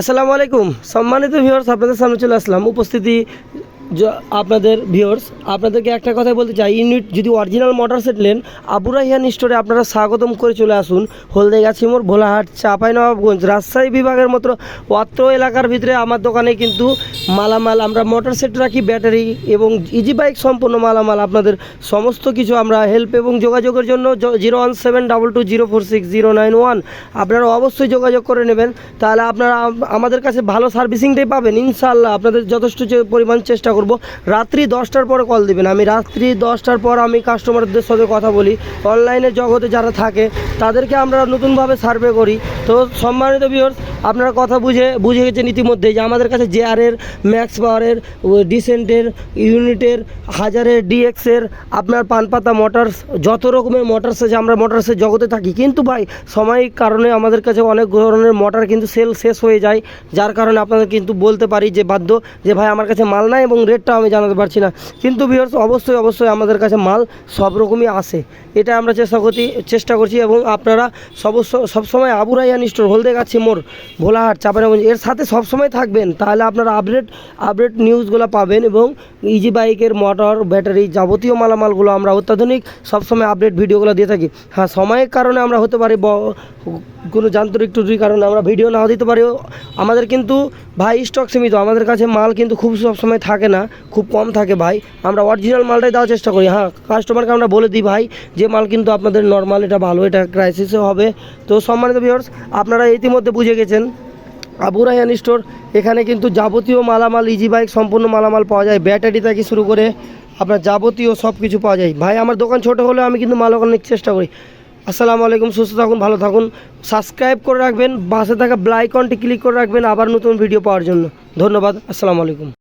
আসসালামু আলাইকুম। সম্মানিত ভিউয়ার্স আপনাদের সামনে চলে আসলাম। উপস্থিতি আপনাদের ভিউয়ার্স আপনাদেরকে একটা কথাই বলতে চাই, ইউনিট যদি অরিজিনাল মোটর সেট নেন আবুরাহিয়ান স্টোরে আপনারা স্বাগতম করে চলে আসুন হলদেগা চিমুর ভোলাহাট, চাঁপাইনবাবগঞ্জ, রাজশাহী বিভাগের মতো অত্র এলাকার ভিতরে আমার দোকানে কিন্তু মালামাল, আমরা মোটর সেট রাখি ব্যাটারি এবং ইজি বাইক সম্পূর্ণ মালামাল, আপনাদের সমস্ত কিছু আমরা হেল্প এবং যোগাযোগের জন্য zero one seven double two zero four six zero nine one আপনারা অবশ্যই যোগাযোগ করে নেবেন, তাহলে আপনারা আমাদের কাছে ভালো সার্ভিসিংটাই পাবেন ইনশাল্লাহ আপনাদের যথেষ্ট পরিমাণ চেষ্টা করব। রাত্রি দশটার পরে কল দিবেন। আমি রাত্রি দশটার পর আমি কাস্টমারদের সাথে কথা বলি। অনলাইনে জগতে যারা থাকে, তাদেরকে আমরা নতুনভাবে সার্ভে করি। তো সম্মানিত ভিউয়ার্স আপনারা কথা বুঝে বুঝে গেছেন ইতিমধ্যে যে আমাদের কাছে জেআরের ম্যাক্স পাওয়ারের ডিসেন্টের ইউনিটের হাজারের ডিএক্সের আপনার পানপাতা মোটরস যত রকমের মোটরস আছে, আমরা মোটরসের জগতে থাকি। কিন্তু ভাই, সময়ের কারণে আমাদের কাছে অনেক ধরনের মোটর কিন্তু সেল শেষ হয়ে যায়। যার কারণে আপনাদের কিন্তু বলতে পারি যে বাধ্য যে ভাই, আমার কাছে মাল নাই এবং রেটটা আমি জানাতে পারছি না। কিন্তু ভিউয়ার্স অবশ্যই অবশ্যই আমাদের কাছে মাল সব রকমই আসে এটা আমরা চেষ্টা করছি চেষ্টা করছি এবং আপনারা সবস্য সবসময় আবুরাইয়ান স্টোর হলদে গাছি মোড়। ভোলাহাট চাপানগঞ্জ এর সাথে সবসময় থাকবেন। তাহলে আপনারা আপডেট আপডেট নিউজগুলো পাবেন এবং ইজি বাইকের মোটর ব্যাটারি যাবতীয় মালামালগুলো আমরা অত্যাধুনিক সবসময় আপডেট ভিডিওগুলো দিয়ে থাকি। হ্যাঁ সময়ের কারণে আমরা হতে পারি কোনো যান্ত্রিক ত্রুটির কারণে আমরা ভিডিও নাও দিতে পারি। আমাদের কিন্তু, ভাই স্টক সীমিত। আমাদের কাছে মাল কিন্তু খুব সবসময় থাকে না, খুব কম থাকে ভাই। আমরা অরিজিনাল মালটাই দেওয়ার চেষ্টা করি। হ্যাঁ কাস্টমারকে আমরা বলে দিই, ভাই, যে মাল কিন্তু আপনাদের নর্মাল এটা ভালো, এটা ক্রাইসিসও হবে। তো সম্মানিত ভিউয়ার্স আপনারা ইতিমধ্যে বুঝে গেছেন আবু রায়ান স্টোর। এখানে কিন্তু যাবতীয় মালামাল ইজি বাইক সম্পূর্ণ মালামাল পাওয়া যায়। ব্যাটারি থেকে শুরু করে আপনার যাবতীয় সব কিছু পাওয়া যায়। ভাই, আমার দোকান ছোট হলেও আমি কিন্তু মাল অনেক চেষ্টা করি। আসসালামু আলাইকুম, সুস্থ থাকুন, ভালো থাকুন। সাবস্ক্রাইব করে রাখবেন, পাশে থাকা ব্লাইকনটি ক্লিক করে রাখবেন, আবার নতুন ভিডিও পাওয়ার জন্য। ধন্যবাদ, আসসালামু আলাইকুম।